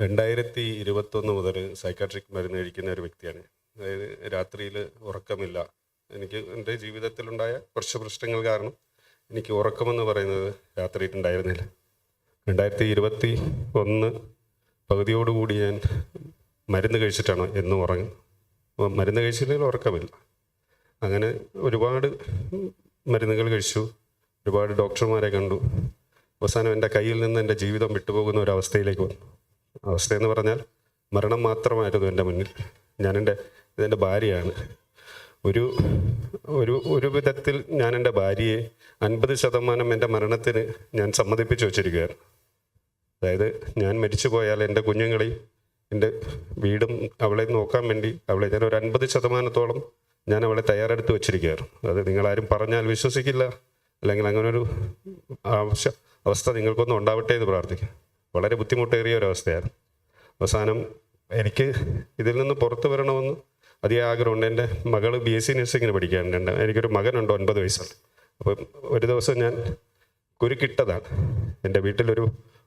രണ്ടായിരത്തി ഇരുപത്തൊന്ന് മുതൽ സൈക്കാട്രിക് മരുന്ന് കഴിക്കുന്ന ഒരു വ്യക്തിയാണ്. അതായത് രാത്രിയിൽ ഉറക്കമില്ല. എനിക്ക് എന്റെ ജീവിതത്തിലുണ്ടായ കുറച്ച് പ്രശ്നങ്ങൾ കാരണം എനിക്ക് ഉറക്കമെന്ന് പറയുന്നത് രാത്രിയിൽ ഉണ്ടായിരുന്നില്ല രണ്ടായിരത്തി ഇരുപത്തി ഒന്ന് പകുതിയോടുകൂടി ഞാൻ മരുന്ന് കഴിച്ചിട്ടാണ് എന്നും ഉറങ്ങും മരുന്ന് കഴിച്ചില്ലെങ്കിൽ ഉറക്കമില്ല. അങ്ങനെ ഒരുപാട് മരുന്നുകൾ കഴിച്ചു. ഒരുപാട് ഡോക്ടർമാരെ കണ്ടു. അവസാനം എന്റെ കയ്യിൽ നിന്ന് എന്റെ ജീവിതം വിട്ടുപോകുന്ന ഒരു അവസ്ഥയിലേക്ക് വന്നു. അവസ്ഥയെന്ന് പറഞ്ഞാൽ മരണം മാത്രമായിരുന്നു എന്റെ മുന്നിൽ. ഞാനെന്റെ ഇതെന്റെ ഭാര്യയാണ്. ഒരു ഒരു ഒരു വിധത്തിൽ ഞാൻ എന്റെ ഭാര്യയെ അൻപത് ശതമാനം എന്റെ മരണത്തിന് ഞാൻ സമ്മതിപ്പിച്ചു വച്ചിരിക്കുകയാണ്. അതായത് ഞാൻ മരിച്ചു പോയാൽ എന്റെ കുഞ്ഞുങ്ങളെയും എന്റെ വീടും അവളെ നോക്കാൻ വേണ്ടി അവളെ ഞാൻ ഒരു അൻപത് ശതമാനത്തോളം ഞാൻ അവളെ തയ്യാറെടുത്ത് വെച്ചിരിക്കുകയാണ്. അത് നിങ്ങളാരും പറഞ്ഞാൽ വിശ്വസിക്കില്ല. അല്ലെങ്കിൽ അങ്ങനെ ഒരു ആവശ്യ അവസ്ഥ നിങ്ങൾക്കൊന്നും ഉണ്ടാവട്ടെ എന്ന് പ്രാർത്ഥിക്കും. വളരെ ബുദ്ധിമുട്ടേറിയ ഒരു അവസ്ഥയാണ് അവസാനം എനിക്ക് ഇതിൽ നിന്ന് പുറത്തു വരണമെന്ന് അതിയ ആഗ്രഹമുണ്ട്. എന്റെ മകൾ ബി എസ് സി നഴ്സിങ്ങിന് പഠിക്കാനുണ്ട് എനിക്കൊരു മകനുണ്ട് ഒൻപത് വയസ്സുണ്ട്. അപ്പം ഒരു ദിവസം ഞാൻ കുരുക്കിട്ടതാണ്. എന്റെ വീട്ടിലൊരു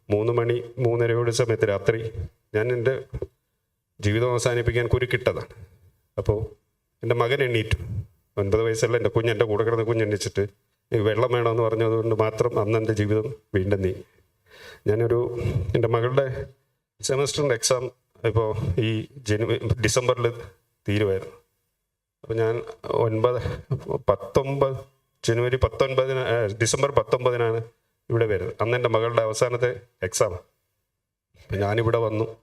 മൂന്ന് മണി മൂന്നരയോട് സമയത്ത് രാത്രി ഞാൻ എന്റെ ജീവിതം അവസാനിപ്പിക്കാൻ കുരുക്കിട്ടതാണ്. അപ്പോൾ എന്റെ മകൻ എണ്ണീറ്റു ഒൻപത് വയസ്സുള്ള എന്റെ കുഞ്ഞ് എന്റെ കൂടെ കിടന്ന കുഞ്ഞ് എണ്ണിച്ചിട്ട് "ഈ വെള്ളം വേണമെന്ന് പറഞ്ഞതുകൊണ്ട് മാത്രം അന്ന് എന്റെ ജീവിതം വീണ്ടും നീ ഞാനൊരു എന്റെ മകളുടെ സെമസ്റ്ററിന്റെ എക്സാം ഇപ്പോൾ ഈ ജനുവരി ഡിസംബറിൽ തീരുമായിരുന്നു അപ്പോൾ ഞാൻ ഒൻപത് പത്തൊമ്പത് ജനുവരി പത്തൊൻപതിന് ഡിസംബർ പത്തൊമ്പതിനാണ് ഇവിടെ വരുന്നത്. അന്ന് എന്റെ മകളുടെ അവസാനത്തെ എക്സാം. അപ്പം ഞാനിവിടെ വന്നു.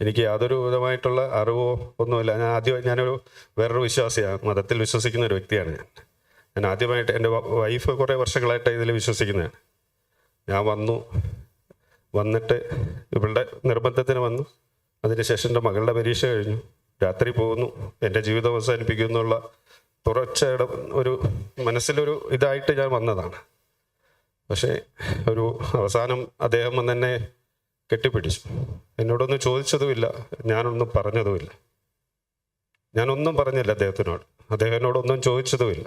എനിക്ക് യാതൊരു വിധമായിട്ടുള്ള അറിവോ ഒന്നുമില്ല. ഞാൻ ആദ്യം ഞാനൊരു വേറൊരു വിശ്വാസിയാണ് മതത്തിൽ വിശ്വസിക്കുന്ന ഒരു വ്യക്തിയാണ് ഞാൻ. ഞാൻ ആദ്യമായിട്ട് എന്റെ വൈഫ് കുറേ വർഷങ്ങളായിട്ട് ഇതിൽ വിശ്വസിക്കുന്നതാണ്. ഞാൻ വന്നു. വന്നിട്ട് ഇവളുടെ നിർബന്ധത്തിന് വന്നു. അതിനുശേഷം എന്റെ മകളുടെ പരീക്ഷ കഴിഞ്ഞു. രാത്രി പോകുന്നു. എന്റെ ജീവിതം അവസാനിപ്പിക്കുന്നു എന്നുള്ള ഒരു മനസ്സിലൊരു ഇതായിട്ട് ഞാൻ വന്നതാണ്. പക്ഷേ ഒരു അവസാനം അദ്ദേഹം എന്നെ കെട്ടിപ്പിടിച്ചു. എന്നോടൊന്നും ചോദിച്ചതുമില്ല. ഞാനൊന്നും പറഞ്ഞതുമില്ല. ഞാനൊന്നും പറഞ്ഞില്ല അദ്ദേഹത്തിനോട്. അദ്ദേഹം എന്നോടൊന്നും ചോദിച്ചതുമില്ല.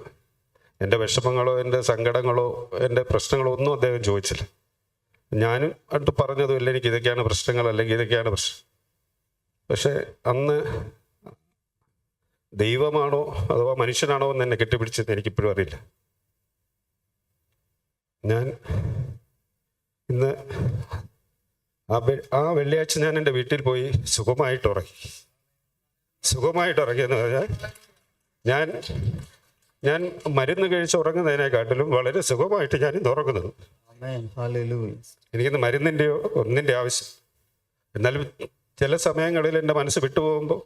എന്റെ വിഷമങ്ങളോ എന്റെ സങ്കടങ്ങളോ എന്റെ പ്രശ്നങ്ങളോ ഒന്നും അദ്ദേഹം ചോദിച്ചില്ല. ഞാനും അടുത്ത് പറഞ്ഞതുമില്ല എനിക്ക് ഇതൊക്കെയാണ് പ്രശ്നങ്ങൾ അല്ലെങ്കിൽ ഇതൊക്കെയാണ് പ്രശ്നം. പക്ഷേ അന്ന് ദൈവമാണോ അഥവാ മനുഷ്യനാണോ എന്ന് എന്നെ കെട്ടിപ്പിടിച്ചെന്ന് എനിക്കിപ്പോഴും അറിയില്ല. ഞാൻ ഇന്ന് ആ വെള്ളിയാഴ്ച ഞാൻ എന്റെ വീട്ടിൽ പോയി സുഖമായിട്ട് ഉറങ്ങി. സുഖമായിട്ട് ഉറങ്ങിയെന്ന് പറഞ്ഞാൽ ഞാൻ ഞാൻ മരുന്ന് കഴിച്ച് ഉറങ്ങുന്നതിനെക്കാട്ടിലും വളരെ സുഖമായിട്ട് ഞാൻ ഇന്ന് ഉറങ്ങുന്നത്. എനിക്കിന്ന് മരുന്നിന്റെയോ ഒന്നിന്റെ ആവശ്യം. എന്നാലും ചില സമയങ്ങളിൽ എന്റെ മനസ്സ് വിട്ടുപോകുമ്പോൾ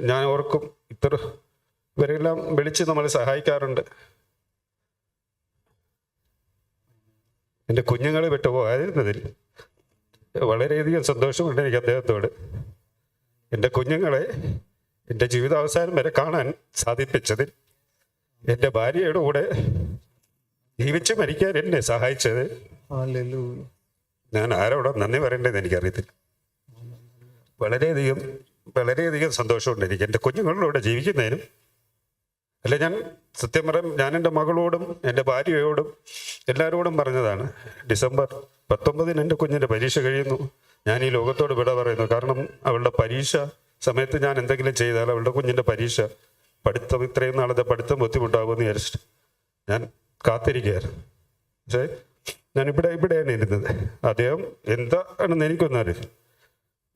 ഞാൻ ഓർക്കും ഇത്ര ഇവരെല്ലാം വിളിച്ച് നമ്മളെ സഹായിക്കാറുണ്ട്. എന്റെ കുഞ്ഞുങ്ങളെ വിട്ടുപോകാതിരുന്നതിൽ വളരെയധികം സന്തോഷമുണ്ട് എനിക്ക് അദ്ദേഹത്തോട്. എന്റെ കുഞ്ഞുങ്ങളെ എന്റെ ജീവിതാവസാനം വരെ കാണാൻ സാധിപ്പിച്ചതിൽ എന്റെ ഭാര്യയുടെ കൂടെ ജീവിച്ച് മരിക്കാൻ എന്നെ സഹായിച്ചത്. ഞാൻ ആരോടും നന്ദി പറയേണ്ടതെന്ന് എനിക്കറിയത്തില്ല. വളരെയധികം വളരെയധികം സന്തോഷമുണ്ട് എനിക്ക്. എന്റെ കുഞ്ഞുങ്ങളിലൂടെ ജീവിക്കുന്നതിനും അല്ല ഞാൻ സത്യം പറയും ഞാൻ എന്റെ മകളോടും എന്റെ ഭാര്യയോടും എല്ലാവരോടും പറഞ്ഞതാണ് ഡിസംബർ പത്തൊമ്പതിന് എന്റെ കുഞ്ഞിന്റെ പരീക്ഷ കഴിയുന്നു. ഞാൻ ഈ ലോകത്തോട് വിട പറയുന്നു. കാരണം അവളുടെ പരീക്ഷ സമയത്ത് ഞാൻ എന്തെങ്കിലും ചെയ്താൽ അവളുടെ കുഞ്ഞിന്റെ പരീക്ഷ പഠിത്തം ഇത്രയും നാളത്തെ പഠിത്തം ബുദ്ധിമുട്ടാകുമെന്ന് വിചാരിച്ചിട്ട് ഞാൻ കാത്തിരിക്കുകയായിരുന്നു. പക്ഷേ ഞാനിവിടെ ഇവിടെയാണ് ഇരുന്നത്. അദ്ദേഹം എന്താണെന്ന് എനിക്കൊന്നും അറിയില്ല.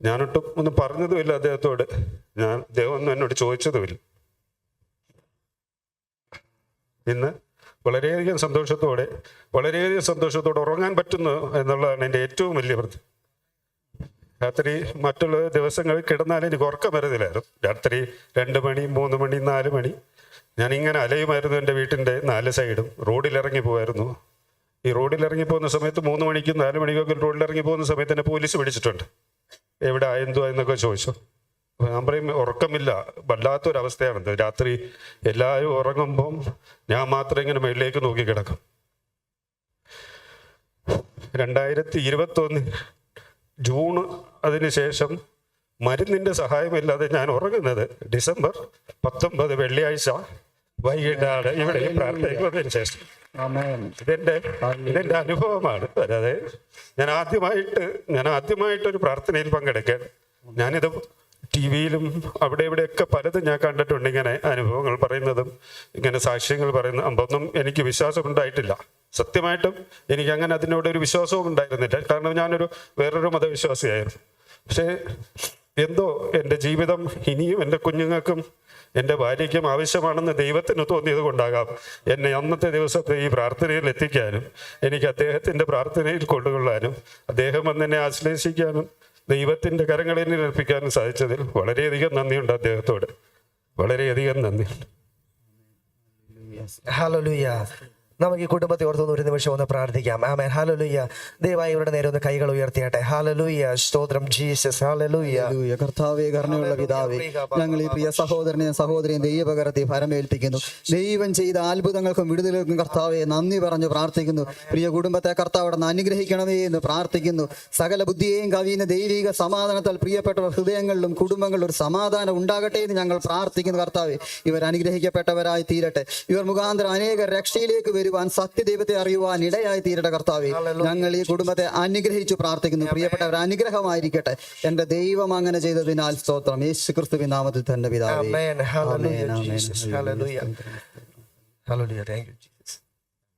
ഞാനൊട്ടും ഒന്നും പറഞ്ഞതുമില്ല അദ്ദേഹത്തോട്. ഞാൻ അദ്ദേഹം ഒന്നും എന്നോട് ചോദിച്ചതുമില്ല. ഇന്ന് വളരെയധികം സന്തോഷത്തോടെ വളരെയധികം സന്തോഷത്തോടെ ഉറങ്ങാൻ പറ്റുന്നു എന്നുള്ളതാണ് എന്റെ ഏറ്റവും വലിയ പ്രതി രാത്രി മറ്റുള്ള ദിവസങ്ങളിൽ കിടന്നാൽ എനിക്ക് ഉറക്കം വരുന്നില്ലായിരുന്നു രാത്രി രണ്ട് മണി മൂന്ന് മണി നാല് മണി. ഞാൻ ഇങ്ങനെ അലയുമായിരുന്നു എന്റെ വീട്ടിന്റെ നാല് സൈഡും. റോഡിലിറങ്ങി പോവായിരുന്നു. ഈ റോഡിൽ ഇറങ്ങി പോകുന്ന സമയത്ത് മൂന്ന് മണിക്കും നാല് മണിക്കൊക്കെ റോഡിൽ ഇറങ്ങി പോകുന്ന സമയത്ത് എന്നെ പോലീസ് പിടിച്ചിട്ടുണ്ട് എവിടെ എന്തുവാ എന്നൊക്കെ ചോദിച്ചു. അപ്പോൾ ഞാൻ പറയും ഉറക്കമില്ല. വല്ലാത്തൊരവസ്ഥയാണിത്. രാത്രി എല്ലാവരും ഉറങ്ങുമ്പം ഞാൻ മാത്രം ഇങ്ങനെ മേളിലേക്ക് നോക്കി കിടക്കും. രണ്ടായിരത്തി ഇരുപത്തൊന്ന് ജൂൺ അതിനുശേഷം മരുന്നിന്റെ സഹായമില്ലാതെ ഞാൻ ഉറങ്ങുന്നത് ഡിസംബർ പത്തൊമ്പത് വെള്ളിയാഴ്ച വൈകിട്ടാണ് ഇവിടെ പ്രാർത്ഥിക്കുന്നതിന് പ്രാർത്ഥനയ്ക്ക് വന്നതിന് ശേഷം ഇതെന്റെ ഇതെന്റെ അനുഭവമാണ്. അതായത് ഞാൻ ആദ്യമായിട്ട് ഞാൻ ആദ്യമായിട്ടൊരു പ്രാർത്ഥനയിൽ പങ്കെടുക്കാൻ ഞാനിത് ടി വിയിലും അവിടെ ഇവിടെയൊക്കെ പലതും ഞാൻ കണ്ടിട്ടുണ്ട് ഇങ്ങനെ അനുഭവങ്ങൾ പറയുന്നതും ഇങ്ങനെ സാക്ഷ്യങ്ങൾ പറയുന്ന അമ്പൊന്നും എനിക്ക് വിശ്വാസം ഉണ്ടായിട്ടില്ല സത്യമായിട്ടും എനിക്ക് അങ്ങനെ അതിനോട് ഒരു വിശ്വാസവും ഉണ്ടായിരുന്നില്ല. കാരണം ഞാനൊരു വേറൊരു മതവിശ്വാസിയായിരുന്നു. പക്ഷേ എന്തോ എന്റെ ജീവിതം ഇനിയും എന്റെ കുഞ്ഞുങ്ങൾക്കും എന്റെ ഭാര്യയ്ക്കും ആവശ്യമാണെന്ന് ദൈവത്തിന് തോന്നിയത് കൊണ്ടാകാം എന്നെ അന്നത്തെ ദിവസത്തെ ഈ പ്രാർത്ഥനയിൽ എത്തിക്കാനും എനിക്ക് അദ്ദേഹത്തിന്റെ പ്രാർത്ഥനയിൽ കൊണ്ടുകൊള്ളാനും അദ്ദേഹം എന്നെ ആശ്ലേഷിക്കാനും ദൈവത്തിന്റെ കരങ്ങളിൽ ഏൽപ്പിക്കാനും സാധിച്ചതിൽ വളരെയധികം നന്ദിയുണ്ട് അദ്ദേഹത്തോട്. വളരെയധികം നന്ദിയുണ്ട് നമുക്ക് ഈ കുടുംബത്തെ ഓർത്തൊന്ന് ഒരു നിമിഷം ഒന്ന് പ്രാർത്ഥിക്കാം. ആമേൻ. ഹല്ലേലൂയ. ദയവായി ഇവരുടെ നേരെ ഒന്ന് കൈകൾ ഉയർത്തിയാട്ടെ. ഹല്ലേലൂയ. സ്തോത്രം. ജീസസ്. ഹല്ലേലൂയ. കർത്താവേ കരുണയുള്ള പിതാവേ ഞങ്ങൾ ഈ പ്രിയ സഹോദരനെ സഹോദരിയും ദൈവപകരത്തെ ഭരമേൽപ്പിക്കുന്നു. ദൈവം ചെയ്ത അത്ഭുതങ്ങൾക്കും വിടുതലുകൾക്കും കർത്താവെ നന്ദി പറഞ്ഞു പ്രാർത്ഥിക്കുന്നു. പ്രിയ കുടുംബത്തെ കർത്താവ് അവിടെ അനുഗ്രഹിക്കണമേ എന്ന് പ്രാർത്ഥിക്കുന്നു. സകല ബുദ്ധിയെയും കവിയുന്ന ദൈവിക സമാധാനത്താൽ പ്രിയപ്പെട്ടവർ ഹൃദയങ്ങളിലും കുടുംബങ്ങളിലും ഒരു സമാധാനം ഉണ്ടാകട്ടെ എന്ന് ഞങ്ങൾ പ്രാർത്ഥിക്കുന്നു കർത്താവെ. ഇവർ അനുഗ്രഹിക്കപ്പെട്ടവരായി തീരട്ടെ. ഇവർ മുഖാന്തരം അനേക രക്ഷയിലേക്ക് വരുവാൻ സത്യദൈവത്തെ അറിയുവാൻ ഇടയായി തീരട കർത്താവെ. ഞങ്ങൾ ഈ കുടുംബത്തെ അനുഗ്രഹിച്ചു പ്രാർത്ഥിക്കുന്നു. പ്രിയപ്പെട്ടവർ അനുഗ്രഹമായിരിക്കട്ടെ. എന്റെ ദൈവം അങ്ങനെ ചെയ്തതിനാൽ സ്തോത്രം. യേശു ക്രിസ്തുവിൻ നാമത്തിൽ തന്നെ പിതാവേ. Hello thank you